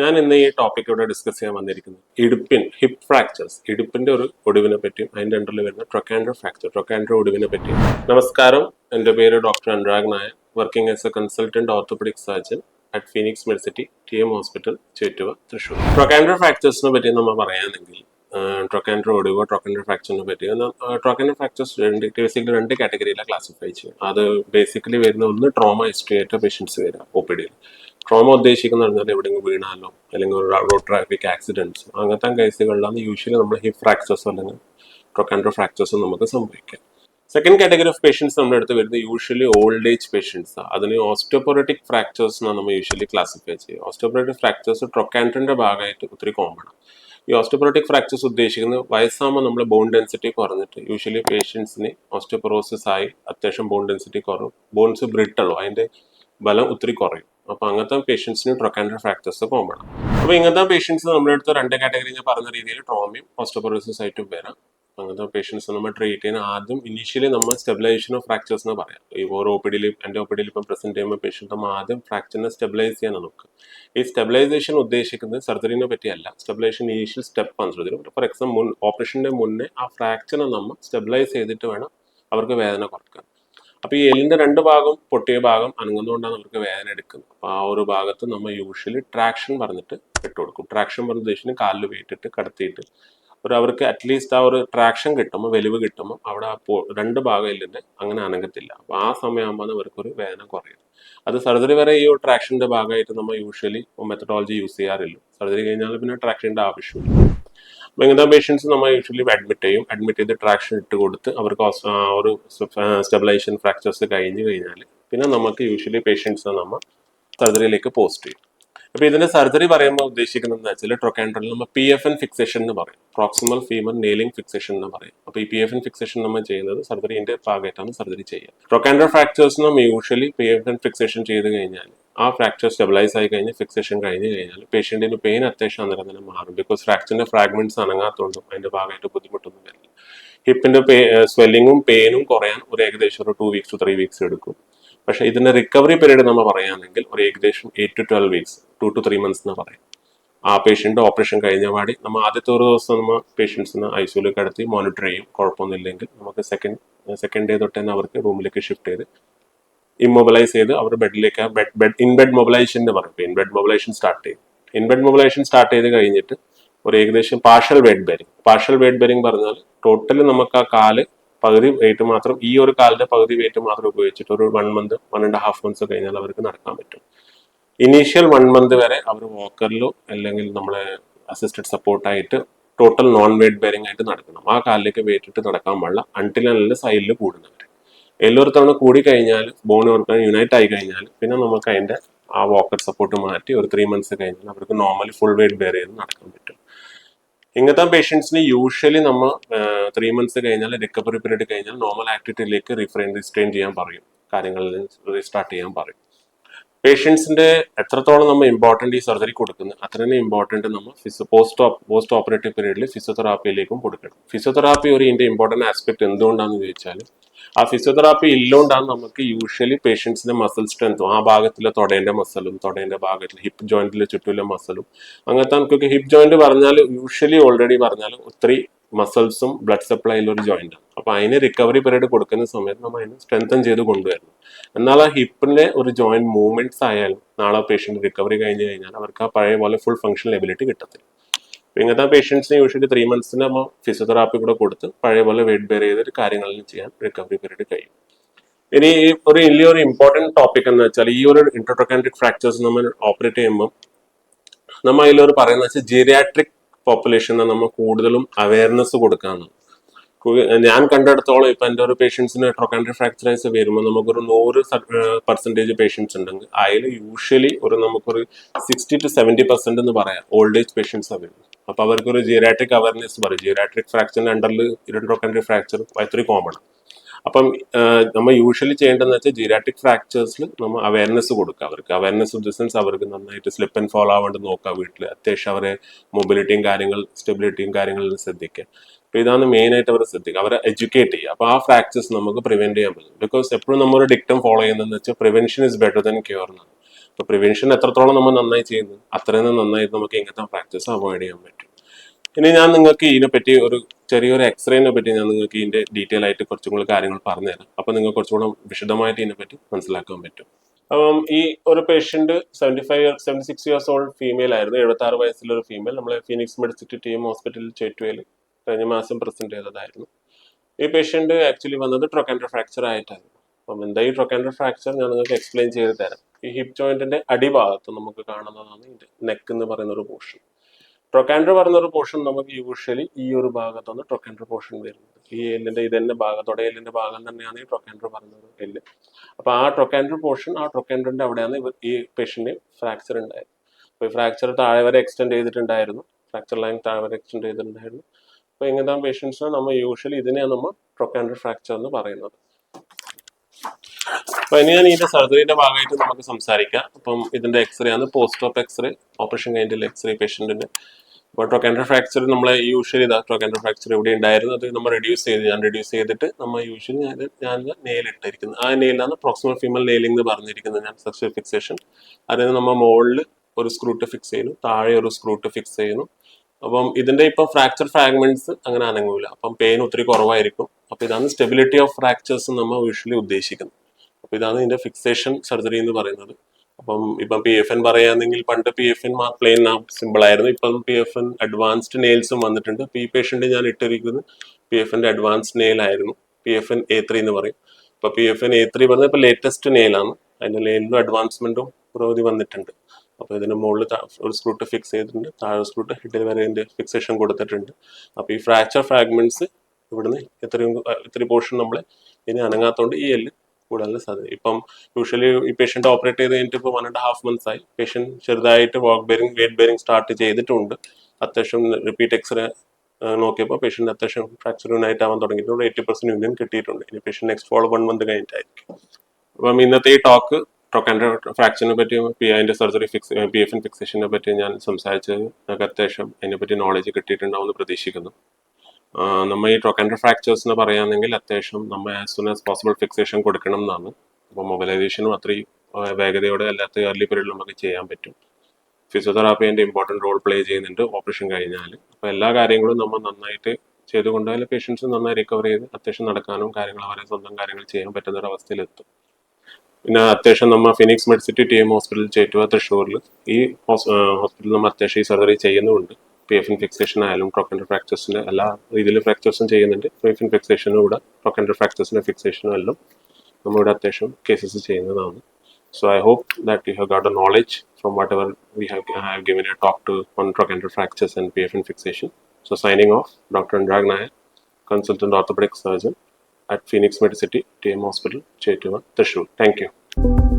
ഞാൻ ഇന്ന് ഈ ടോപ്പിക് ഇവിടെ ഡിസ്കസ് ചെയ്യാൻ വന്നിരിക്കുന്നത് ഇടുപ്പിൻ ഹിപ്പ് ഫ്രാക്ചേഴ്സ് ഇടുപ്പിന്റെ ഒരു ഒടിവിനെ പറ്റിയും അതിന്റെ അണ്ടറിൽ വരുന്ന ട്രൊക്കാൻഡ്രോ ഫ്രാക്ചർ ട്രൊക്കാൻഡ്രോ ഒടിവിനെ പറ്റിയും. നമസ്കാരം. എന്റെ പേര് doctor Anurag Nair. Working as a consultant orthopaedic surgeon at Phoenix Medicity T M hospital Chetuva Thrissur. ട്രൊക്കാൻഡ്രോ ഫ്രാക്ചേഴ്സിനെ പറ്റി നമ്മൾ പറയുകയാണെങ്കിൽ ട്രൊക്കാൻഡ്രോ ഒടിവോ ട്രൊക്കാൻഡ്രോ ഫ്രാക്ചറിനെ പറ്റി ട്രൊക്കാൻഡ്രോ ഫ്രാക്ചേഴ്സ് രണ്ട് ബേസിക്കലി രണ്ട് കാറ്റഗറിയിലാണ് ക്ലാസിഫൈ ചെയ്യുക. അത് ബേസിക്കലി വരുന്ന ഒന്ന് ട്രോമ ആയിട്ട് പേഷ്യൻസ് വരിക ഒ പി ഡിയിൽ ട്രോമ ഉദ്ദേശിക്കുന്ന പറഞ്ഞാൽ എവിടെയെങ്കിലും വീണാലോ അല്ലെങ്കിൽ ഒരു റോഡ് ട്രാഫിക് ആക്സിഡന്റ്സ് അങ്ങനത്തെ കേസുകളിലാണ് യൂഷ്വലി നമ്മൾ ഹിപ്പ് ഫ്രാക്ചേഴ്സ് അല്ലെങ്കിൽ ട്രൊക്കാൻഡ്രോ ഫ്രാക്ചേഴ്സ് നമുക്ക് സംഭവിക്കാം സെക്കൻഡ് കാറ്റഗറി ഓഫ് പേഷ്യൻസ് നമ്മുടെ അടുത്ത് വരുന്നത് യൂഷ്വലി ഓൾഡ് ഏജ് പേഷ്യൻസ് അതിന് ഓസ്റ്റോപൊററ്റിക് ഫ്രാക്ചേഴ്സ് എന്നാണ് നമ്മൾ യൂഷ്വലി ക്ലാസിഫൈ ചെയ്യുക. ഓസ്റ്റോപൊററ്റിക് ഫ്രാക്ചേഴ്സ് ട്രൊക്കാൻഡ്രിന്റെ ഭാഗമായിട്ട് ഒത്തിരി കോമൺ ആണ് ഈ ഓസ്റ്റോപൊറോട്ടിക് ഫ്രാക്ചേഴ്സ് ഉദ്ദേശിക്കുന്നത് വയസ്സാകുമ്പോൾ നമ്മൾ ബോൺ ഡെൻസിറ്റി കുറഞ്ഞിട്ട് യൂഷ്വലി പേഷ്യൻസിന് ഓസ്റ്റോപൊറോസിസ് ആയി അത്യാവശ്യം ബോൺ ഡെൻസിറ്റി കുറവും ബോൺസ് ബ്രിട്ടളോ അതിന്റെ ബലം ഒത്തിരി കുറയും. അപ്പൊ അങ്ങനത്തെ പേഷ്യൻസിന് ട്രൊക്കാൻഡ്ര ഫ്രാക്ചേഴ്സ് കോമൺ ആണ്. അപ്പൊ ഇങ്ങനത്തെ പേഷ്യൻസ് നമ്മുടെ അടുത്ത് രണ്ട് കാറ്റഗറി പറഞ്ഞ രീതിയിൽ ട്രോമയും ഓസ്റ്റോപൊറോസിസ് ആയിട്ടും വരാം. അങ്ങനത്തെ പേഷ്യൻസ് നമ്മൾ ട്രീറ്റ് ചെയ്യുന്ന ആദ്യം ഇനീഷ്യലി നമ്മൾ സ്റ്റെബിലൈസേഷൻ ഓഫ് ഫ്രാക്ചേഴ്സ് എന്ന് പറയാം. ഈ ഓരോ ഒ പി ഡിയിൽ ഒ പി ഡിയിൽ ഇപ്പം പ്രസന്റ് ചെയ്യുമ്പോൾ പേഷ്യന്റ് നമ്മൾ ആദ്യം ഫ്രാക്ചറിനെ സ്റ്റെബിലൈസ് ചെയ്യാനാണ് നമുക്ക് ഈ സ്റ്റെബിലൈസേഷൻ ഉദ്ദേശിക്കുന്നത് സർജറിനെ പറ്റിയല്ല. സ്റ്റെബിലൈസേഷൻ ഇനീഷ്യൽ സ്റ്റെപ്പ് ആണ് ശ്രദ്ധിക്കും ഫോർ എക്സാമ്പിൾ മുൻ ഓപ്പറേഷന്റെ മുന്നേ ആ ഫ്രാക്ചറിനെ നമ്മൾ സ്റ്റെബിലൈസ് ചെയ്തിട്ട് വേണം അവർക്ക് വേദന കുറയ്ക്കാൻ. അപ്പോൾ ഈ എല്ലിന്റെ രണ്ട് ഭാഗം പൊട്ടിയ ഭാഗം അനങ്ങുന്നതുകൊണ്ടാണ് നമുക്ക് വേദന എടുക്കുന്നത്. അപ്പോൾ ആ ഒരു ഭാഗത്ത് നമ്മൾ യൂഷ്വലി ട്രാക്ഷൻ പറഞ്ഞിട്ട് ഇട്ട് കൊടുക്കും. ട്രാക്ഷൻ പറഞ്ഞ ഉദ്ദേശിച്ച് കാലിൽ വീട്ടിട്ട് കടത്തിയിട്ട് ഒരു അവർക്ക് അറ്റ്ലീസ്റ്റ് ആ ഒരു ട്രാക്ഷൻ കിട്ടുമ്പോൾ വെലിവ് കിട്ടുമ്പോൾ അവിടെ രണ്ട് ഭാഗം എല്ലിന്റെ അങ്ങനെ അനങ്ങത്തില്ല. അപ്പോൾ ആ സമയമാകുമ്പോൾ അവർക്കൊരു വേദന കുറയും അത് സർജറി വരെ ഈ ട്രാക്ഷന്റെ ഭാഗമായിട്ട് നമ്മൾ യൂഷ്വലി മെത്തഡോളജി യൂസ് ചെയ്യാറില്ല. സർജറി കഴിഞ്ഞാൽ പിന്നെ ട്രാക്ഷന്റെ ആവശ്യമില്ല. ഇങ്ങനത്തെ പേഷ്യൻസ് നമ്മൾ യൂഷ്വലി അഡ്മിറ്റ് ചെയ്യും. അഡ്മിറ്റ് ചെയ്ത് ട്രാക്ഷൻ ഇട്ട് കൊടുത്ത് അവർക്ക് ഒരു സ്റ്റെബിലൈസേഷൻ ഫ്രാക്ചേഴ്സ് കഴിഞ്ഞ് കഴിഞ്ഞാൽ പിന്നെ നമുക്ക് യൂഷ്വലി പേഷ്യൻസിനെ നമ്മൾ സർജറിയിലേക്ക് പോസ്റ്റ് ചെയ്യും. അപ്പോൾ ഇതിന്റെ സർജറി പറയുമ്പോൾ ഉദ്ദേശിക്കുന്നത് വെച്ചാൽ ട്രൊക്കാൻഡ്രൽ നമ്മൾ പി എഫ് എൻ ഫിക്സേഷൻ എന്ന് പറയും. പ്രോക്സിമൽ ഫീമർ നെയിലിംഗ് ഫിക്സേഷൻ എന്ന് പറയും. അപ്പൊ ഈ പി എഫ് എൻ ഫിക്സേഷൻ നമ്മൾ ചെയ്യുന്നത് സർജറിന്റെ ഭാഗമായിട്ടാണ് സർജറി ചെയ്യുക. ട്രൊക്കാൻഡ്രൽ ഫ്രാക്ചേഴ്സ് നമ്മൾ usually P F N fixation ചെയ്ത് കഴിഞ്ഞാൽ ആ ഫ്രാക്ചർ സ്റ്റെബിലൈസ് ആയി കഴിഞ്ഞ് ഫിക്സേഷൻ കഴിഞ്ഞ് കഴിഞ്ഞാൽ പേഷ്യന്റിന് പെയിൻ അത്യാവശ്യം അന്നേരം തന്നെ മാറും ബിക്കോസ് ഫ്രാക്ചറിന്റെ ഫ്രാഗ്മെന്റ്സ് അനങ്ങാത്തോണ്ടും അതിന്റെ ഭാഗമായിട്ട് ബുദ്ധിമുട്ടൊന്നും വരില്ല. ഹിപ്പിന്റെ സ്വെല്ലിങ്ങും പെയിനും കുറയാൻ ഒരു ഏകദേശം ഒരു two weeks to three weeks എടുക്കും. പക്ഷേ ഇതിന്റെ റിക്കവറി പീരീഡ് നമ്മൾ പറയുകയാണെങ്കിൽ ഒരു ഏകദേശം eight to twelve weeks to two three months എന്ന് പറയും. ആ പേഷ്യന്റ് ഓപ്പറേഷൻ കഴിഞ്ഞ പാടി നമ്മൾ ആദ്യത്തെ ഒരു ദിവസം നമ്മൾ പേഷ്യൻസിന് ഐ സിയുൽ കിടത്തി മോണിറ്റർ ചെയ്യും. കുഴപ്പമൊന്നുമില്ലെങ്കിൽ നമുക്ക് സെക്കൻഡ് സെക്കൻഡ് ഡേ തൊട്ട് തന്നെ അവർക്ക് റൂമിലേക്ക് ഷിഫ്റ്റ് ചെയ്ത് ഇമ്മൊബിലൈസ് ചെയ്ത് അവർ ബെഡിലേക്ക് bed bed in bed mobilisation എന്ന് പറയും. ഇൻ ബെഡ് മൊബിലൈസേഷൻ സ്റ്റാർട്ട് ചെയ്യും. ഇൻ ബെഡ് മൊബിലൈസേഷൻ സ്റ്റാർട്ട് ചെയ്ത് കഴിഞ്ഞിട്ട് ഒരു ഏകദേശം partial weight bearing partial weight bearing പറഞ്ഞാൽ ടോട്ടലി നമുക്ക് ആ കാൽ പകുതി വെയിറ്റ് മാത്രം ഈ ഒരു കാലിന്റെ പകുതി വെയിറ്റ് മാത്രം ഉപയോഗിച്ചിട്ട് ഒരു one month one and half months കഴിഞ്ഞാൽ അവർക്ക് നടക്കാൻ പറ്റും. ഇനീഷ്യൽ വൺ മന്ത് വരെ അവർ വോക്കറിലോ അല്ലെങ്കിൽ നമ്മളെ അസിസ്റ്റഡ് സപ്പോർട്ടായിട്ട് ടോട്ടൽ നോൺ വെയിറ്റ് ബെയറിംഗ് ആയിട്ട് നടക്കണം. ആ കാലിലേക്ക് വെയിറ്റ് ഇട്ട് നടക്കാൻ പാടില്ല. അൺടിൽ നല്ല സൈഡിൽ കൂടുന്നവർ എല്ലാവരും തവണ കൂടി കഴിഞ്ഞാൽ ബോൺ ഓർക്കാൻ യുണൈറ്റ് ആയി കഴിഞ്ഞാൽ പിന്നെ നമുക്ക് അതിന്റെ ആ വാക്കർ സപ്പോർട്ട് മാറ്റി ഒരു ത്രീ മന്ത്സ് കഴിഞ്ഞാൽ അവർക്ക് നോർമലി ഫുൾ വെയിറ്റ് ബെയർ ചെയ്ത് നടക്കാൻ പറ്റും. ഇങ്ങനത്തെ പേഷ്യൻസിന് യൂഷ്വലി നമ്മൾ ത്രീ മന്ത്സ് കഴിഞ്ഞാൽ റിക്കവറി പീരീഡ് കഴിഞ്ഞാൽ നോർമൽ ആക്ടിവിറ്റിയിലേക്ക് റിഫ്രെയിൻ റിസ്ട്രെയിൻ ചെയ്യാൻ പറയും. കാര്യങ്ങളിൽ റീസ്റ്റാർട്ട് ചെയ്യാൻ പറയും. പേഷ്യൻസിന്റെ എത്രത്തോളം നമ്മൾ ഇമ്പോർട്ടന്റ് ഈ സർജറി കൊടുക്കുന്നത് അത്ര തന്നെ ഇമ്പോർട്ടന്റ് നമ്മൾ ഫിസോ പോസ്റ്റ് പോസ്റ്റ് ഓപ്പറേറ്റീവ് പീരീഡിൽ ഫിസിയോതെറാപ്പിയിലേക്കും കൊടുക്കണം. ഫിസിയോതെറാപ്പി ഒരു ഇതിന്റെ ഇമ്പോർട്ടന്റ് ആസ്പെക്ട് എന്തുകൊണ്ടാണെന്ന് ചോദിച്ചാൽ ആ ഫിസിയോതെറാപ്പി ഇല്ലോണ്ടാണ് നമുക്ക് യൂഷ്വലി പേഷ്യൻസിന്റെ മസിൽ സ്ട്രെങ്ത്തും ആ ഭാഗത്തിലെ തൊടേന്റെ മസിലും തൊടേന്റെ ഭാഗത്തിൽ ഹിപ്പ് ജോയിന്റിലെ ചുറ്റുള്ള മസിലും അങ്ങനത്തെ നമുക്കൊക്കെ ഹിപ്പ് ജോയിന്റ് പറഞ്ഞാൽ യൂഷ്വലി ഓൾറെഡി പറഞ്ഞാൽ ഒത്തിരി മസിൽസും ബ്ലഡ് സപ്ലൈയിൽ ഒരു ജോയിന്റ് ആണ് അപ്പൊ അതിന് റിക്കവറി പീരീഡ് കൊടുക്കുന്ന സമയത്ത് നമ്മൾ അതിനെ സ്ട്രെങ്തൻ ചെയ്ത് കൊണ്ടുവരണം. എന്നാൽ ആ ഹിപ്പിന്റെ ഒരു ജോയിന്റ് മൂവ്മെന്റ്സ് ആയാലും നാളെ പേഷ്യന്റ് റിക്കവറി കഴിഞ്ഞ് കഴിഞ്ഞാൽ അവർക്ക് ആ പഴയ പോലെ ഫുൾ ഫംഗ്ഷൻ എബിലിറ്റി കിട്ടത്തില്ല. ഇങ്ങനത്തെ പേഷ്യൻസിന് യൂഷ്വലി ത്രീ മന്ത്സിന് നമ്മൾ ഫിസിയോതെറാപ്പി കൂടെ കൊടുത്ത് പഴയ പോലെ വെയിറ്റ് ബെയർ ചെയ്തിട്ട് കാര്യങ്ങളിൽ ചെയ്യാൻ റിക്കവറി പീരീഡ് കഴിയും. ഇനി ഒരു വലിയൊരു ഇമ്പോർട്ടന്റ് ടോപ്പിക് എന്ന് വെച്ചാൽ ഈ ഒരു ഇന്റർട്രോക്കാൻട്രിക് ഫ്രാക്ചേഴ്സ് നമ്മൾ ഓപ്പറേറ്റ് ചെയ്യുമ്പോൾ നമ്മൾ അതിലൊരു പറയുന്നത് വെച്ചാൽ ജീരിയാട്രിക് പോപ്പുലേഷനെ നമ്മൾ കൂടുതലും അവയർനെസ് കൊടുക്കാന്ന്. ഞാൻ കണ്ടെടുത്തോളം ഇപ്പൊ എന്റെ ഒരു പേഷ്യൻസിന് ട്രോക്കാൻഡ്രി ഫ്രാക്ചറൈസ് വരുമ്പോൾ നമുക്കൊരു നൂറ് പെർസെന്റേജ് പേഷ്യൻസ് ഉണ്ടെങ്കിൽ അതിൽ യൂഷ്വലി ഒരു നമുക്കൊരു സിക്സ്റ്റി ടു സെവന്റി പെർസെന്റ് എന്ന് പറയാം ഓൾഡ് ഏജ് പേഷ്യൻസ് വരുന്നത് അപ്പൊ അവർക്കൊരു ജിയറാട്രിക് അവയർനെസ് പറയും. ജിയറാട്രിക് ഫ്രാക്ചറിന്റെ അണ്ടറിൽ ഇരുട്രോക്കാൻഡ്രി ഫ്രാക്ചർ ഒത്തിരി കോമൺ ആണ് അപ്പം നമ്മൾ യൂഷ്വലി ചെയ്യേണ്ടതെന്ന് വെച്ചാൽ ജീരാറ്റിക് ഫ്രാക്ചേഴ്സിൽ നമ്മൾ അവയർനെസ് കൊടുക്കുക. അവർക്ക് അവയർനെസ് ഇൻ ദ സെൻസ് അവർക്ക് നന്നായിട്ട് സ്ലിപ്പ് ആൻഡ് ഫോളോ ആവാണ്ട് നോക്കുക വീട്ടിൽ അത്യാവശ്യം അവരെ മൊബിലിറ്റിയും കാര്യങ്ങൾ സ്റ്റെബിലിറ്റിയും കാര്യങ്ങളിൽ ശ്രദ്ധിക്കുക. അപ്പൊ ഇതാണ് മെയിൻ ആയിട്ട് അവർ ശ്രദ്ധിക്കുക. അവരെ എഡ്യൂക്കേറ്റ് ചെയ്യുക. അപ്പോൾ ആ ഫ്രാക്ചേഴ്സ് നമുക്ക് പ്രിവെന്റ് ചെയ്യാൻ പറ്റും. ബിക്കോസ് എപ്പോഴും നമ്മൾ ഒരു ഡിക്റ്റം ഫോളോ ചെയ്യുന്നതെന്ന് വെച്ചാൽ prevention is better than cure എന്നാണ്. അപ്പോൾ പ്രിവെൻഷൻ എത്രത്തോളം നമ്മൾ നന്നായി ചെയ്യുന്നു അത്രയും നന്നായിട്ട് നമുക്ക് ഇങ്ങനത്തെ ഫ്രാക്ചേഴ്സ് അവോയ്ഡ് ചെയ്യാൻ പറ്റും. ഇനി ഞാൻ നിങ്ങൾക്ക് ഇതിനെപ്പറ്റി ഒരു ചെറിയൊരു എക്സ്റേനെ പറ്റി ഞാൻ നിങ്ങൾക്ക് ഇതിന്റെ ഡീറ്റെയിൽ ആയിട്ട് കുറച്ചും കൂടി കാര്യങ്ങൾ പറഞ്ഞുതരാം അപ്പോൾ നിങ്ങൾക്ക് കുറച്ചും കൂടെ വിശദമായിട്ട് ഇതിനെപ്പറ്റി മനസ്സിലാക്കാൻ പറ്റും. അപ്പം ഈ ഒരു patient seventy five year seventy six years old female ആയിരുന്നു. എഴുപത്തി ആറ് വയസ്സുള്ള ഒരു ഫീമെയിൽ നമ്മളെ ഫീനിക്സ് മെഡിസിറ്റി ടീം ഹോസ്പിറ്റലിൽ ചേറ്റുവയിൽ കഴിഞ്ഞ മാസം പ്രസന്റ് ചെയ്തതായിരുന്നു. ഈ പേഷ്യന്റ് ആക്ച്വലി വന്നത് ട്രൊക്കാൻഡർ ഫ്രാക്ചർ ആയിട്ടായിരുന്നു. അപ്പം എന്താ ഈ ട്രൊക്കാൻഡർ ഫ്രാക്ചർ ഞാൻ നിങ്ങൾക്ക് എക്സ്പ്ലെയിൻ ചെയ്ത് തരാം. ഈ ഹിപ് ജോയിന്റിന്റെ അടിഭാഗത്ത് നമുക്ക് കാണുന്നതാണ് ഇതിന്റെ നെക്ക് എന്ന് പറയുന്ന ഒരു പോർഷൻ ട്രൊക്കാൻഡർ പറയുന്ന ഒരു പോർഷൻ നമുക്ക് യൂഷ്വലി ഈ ഒരു ഭാഗത്താണ് ട്രൊക്കാൻഡർ പോർഷൻ വരുന്നത്. ഈ എല്ലിന്റെ ഇതെന്നെ ഭാഗത്തോടെ എല്ലിന്റെ ഭാഗം തന്നെയാണ് ഈ ട്രൊക്കാൻഡർ പറയുന്നത് എല്ല് അപ്പൊ ആ ട്രൊക്കാൻഡർ പോർഷൻ ആ ട്രൊക്കാൻഡറിന്റെ അവിടെയാണ് ഈ പേഷ്യന്റിന് ഫ്രാക്ചർ ഉണ്ടായത്. അപ്പൊ ഈ ഫ്രാക്ചർ താഴെ വരെ എക്സ്റ്റെൻഡ് ചെയ്തിട്ടുണ്ടായിരുന്നു. ഫ്രാക്ചർ ലൈൻ താഴെ വരെ എക്സ്റ്റെൻഡ് ചെയ്തിട്ടുണ്ടായിരുന്നു. അപ്പൊ ഇങ്ങനത്തെ പേഷ്യൻസിന് നമ്മൾ യൂഷ്വലി ഇതിനെയാണ് നമ്മൾ ട്രൊക്കാൻഡർ ഫ്രാക്ചർ എന്ന് പറയുന്നത്. അപ്പൊ ഇനി ഞാൻ ഇതിന്റെ സർജറിയുടെ ഭാഗമായിട്ട് നമുക്ക് സംസാരിക്കാം. അപ്പം ഇതിന്റെ എക്സ്റേ ആണ്. പോസ്റ്റ് ഓപ്പ് എക്സ്റേ ഓപ്പറേഷൻ കഴിഞ്ഞിട്ടുള്ള എക്സ്റേ പേഷ്യന്റിന്റെ അപ്പോൾ ട്രോക്കാൻഡർ ഫ്രാക്ചർ നമ്മളെ യൂഷ്വലി ഇതാ ട്രോക്കാൻഡർ ഫ്രാക്ചർ ഇവിടെ ഉണ്ടായിരുന്നു. അത് നമ്മൾ റെഡ്യൂസ് ചെയ്ത് ഞാൻ റെഡ്യൂസ് ചെയ്തിട്ട് നമ്മൾ യൂഷ്വലി ഞാൻ ഞാൻ നെയിൽ ഇട്ടിരിക്കുന്നത് ആ നെയിലാണ് പ്രോക്സിമൽ ഫീമൽ നെയിലിംഗ് എന്ന് പറഞ്ഞിരിക്കുന്നത് ഞാൻ സെക്ഷൽ ഫിക്സേഷൻ അതായത് നമ്മൾ മുകളിൽ ഒരു സ്ക്രൂട്ട് ഫിക്സ് ചെയ്യുന്നു താഴെ ഒരു സ്ക്രൂട്ട് ഫിക്സ് ചെയ്യുന്നു. അപ്പം ഇതിന്റെ ഇപ്പം ഫ്രാക്ചർ ഫ്രാഗ്മെന്റ്സ് അങ്ങനെ അനങ്ങൂല. അപ്പം പെയിൻ ഒത്തിരി കുറവായിരിക്കും. അപ്പം ഇതാണ് സ്റ്റെബിലിറ്റി ഓഫ് ഫ്രാക്ചേഴ്സ് നമ്മൾ യൂഷ്വലി ഉദ്ദേശിക്കുന്നത് അപ്പം ഇതാണ് ഇതിന്റെ ഫിക്സേഷൻ സർജറി എന്ന് പറയുന്നത്. അപ്പം ഇപ്പം പി എഫ് എൻ പറയുകയാണെങ്കിൽ പണ്ട് P F N plain simple ആയിരുന്നു. ഇപ്പം പി എഫ് എൻ അഡ്വാൻസ്ഡ് നെയിൽസും വന്നിട്ടുണ്ട്. പി പേഷ്യന്റ് ഞാൻ ഇട്ടിരിക്കുന്നത് പി എഫ് എന്റെ അഡ്വാൻസ്ഡ് നെയിൽ ആയിരുന്നു. P F N A three എന്ന് പറയും. ഇപ്പൊ P F N A three പറഞ്ഞ ഇപ്പൊ ലേറ്റസ്റ്റ് നെയിലാണ് അതിന്റെ നെയിലിലും അഡ്വാൻസ്മെന്റും പുരോഗതി വന്നിട്ടുണ്ട്. അപ്പൊ ഇതിന് മുകളിൽ ഒരു സ്ക്രൂട്ട് ഫിക്സ് ചെയ്തിട്ടുണ്ട്. താഴെ സ്ക്രൂട്ട് ഹെഡിൽ വരെ അതിന്റെ ഫിക്സേഷൻ കൊടുത്തിട്ടുണ്ട്. അപ്പൊ ഈ ഫ്രാക്ചർ ഫ്രാഗ്മെന്റ്സ് ഇവിടുന്ന് ഇത്രയും ഇത്രയും പോർഷൻ നമ്മൾ ഇനി അനങ്ങാത്തോണ്ട് ഈ എല്ല് കൂടാനുള്ള സാധ്യത. ഇപ്പം യൂഷ്വലി ഈ പേഷ്യന്റ് ഓപ്പറേറ്റ് ചെയ്ത് കഴിഞ്ഞിട്ട് ഇപ്പോൾ വൺ ആൻഡ് ഹാഫ് മന്ത്സ് ആയി. പേഷ്യന്റ് ചെറുതായിട്ട് walk bearing weight bearing start ചെയ്തിട്ടുണ്ട്. അത്യാവശ്യം റിപ്പീറ്റ് എക്സ്റേ നോക്കിയപ്പോൾ പേഷ്യന്റ് അത്യാവശ്യം ഫ്രാക്ചർ യുണൈറ്റ് ആവാൻ തുടങ്ങിയിട്ടുണ്ട്. എയ്റ്റി പെർസെന്റ് യൂണിയൻ കിട്ടിയിട്ടുണ്ട്. ഇനി patient next follow one month കഴിഞ്ഞിട്ടായിരിക്കും. അപ്പം ഇന്നത്തെ ഈ ടോക്ക് ടോക്കാന്റെ ഫ്രാക്ചറിനെ പറ്റിയും പി ഐന്റെ surgery fix P F N ഫിക്സേഷനെ പറ്റി ഞാൻ സംസാരിച്ചത് ഞങ്ങൾക്ക് അത്യാവശ്യം അതിനെപ്പറ്റി നോളജ് കിട്ടിയിട്ടുണ്ടാവുമെന്ന് പ്രതീക്ഷിക്കുന്നു. ആഹ് നമ്മ ഈ ട്രോക്കാൻഡർ ഫ്രാക്ചേഴ്സ് എന്ന് പറയുകയാണെങ്കിൽ അത്യാവശ്യം നമ്മൾ as soon as possible fixation കൊടുക്കണം എന്നാണ്. അപ്പോൾ മൊബിലൈസേഷനും അത്രയും വേഗതയോടെ അല്ലാത്ത ഏർലി പീരീഡിൽ നമുക്ക് ചെയ്യാൻ പറ്റും. ഫിസിയോതെറാപ്പി അതിന്റെ ഇമ്പോർട്ടന്റ് റോൾ പ്ലേ ചെയ്യുന്നുണ്ട് ഓപ്പറേഷൻ കഴിഞ്ഞാൽ അപ്പോൾ എല്ലാ കാര്യങ്ങളും നമ്മൾ നന്നായിട്ട് ചെയ്തുകൊണ്ടാൽ പേഷ്യൻസ് നന്നായി റിക്കവർ ചെയ്ത് അത്യാവശ്യം നടക്കാനും കാര്യങ്ങൾ അവരെ സ്വന്തം കാര്യങ്ങൾ ചെയ്യാൻ പറ്റുന്ന ഒരു അവസ്ഥയിലെത്തും പിന്നെ അത്യാവശ്യം നമ്മൾ Phoenix Medicity T M hospital Chetuva തൃശ്ശൂരിൽ ഈ ഹോസ്പിറ്റലിൽ നമ്മൾ അത്യാവശ്യം ഈ സർജറി ചെയ്യുന്നുമുണ്ട്. പി എഫ് ഇൻ ഫിക്സേഷൻ ആയാലും ട്രോക്കൻഡർ ഫ്രാക്ചേഴ്സിന് എല്ലാ രീതിയിലും ഫ്രാക്ചേഴ്സും ചെയ്യുന്നുണ്ട് പി എഫ് ഇൻ ഫിക്സേഷനും ഇവിടെ ട്രോക്കൻഡർ ഫ്രാക്ചേഴ്സിന്റെ ഫിക്സേഷനും എല്ലാം നമ്മളിവിടെ അത്യാവശ്യം കേസസ് ചെയ്യുന്നതാണ് so I hope that you have got a knowledge from whatever we have have given a talk to on trochanter fractures and P F in fixation so signing off doctor Anurag Nair consultant orthopaedic surgeon at at Phoenix Medicity, M Hospital, Chetuva, Thrissur. Thank you.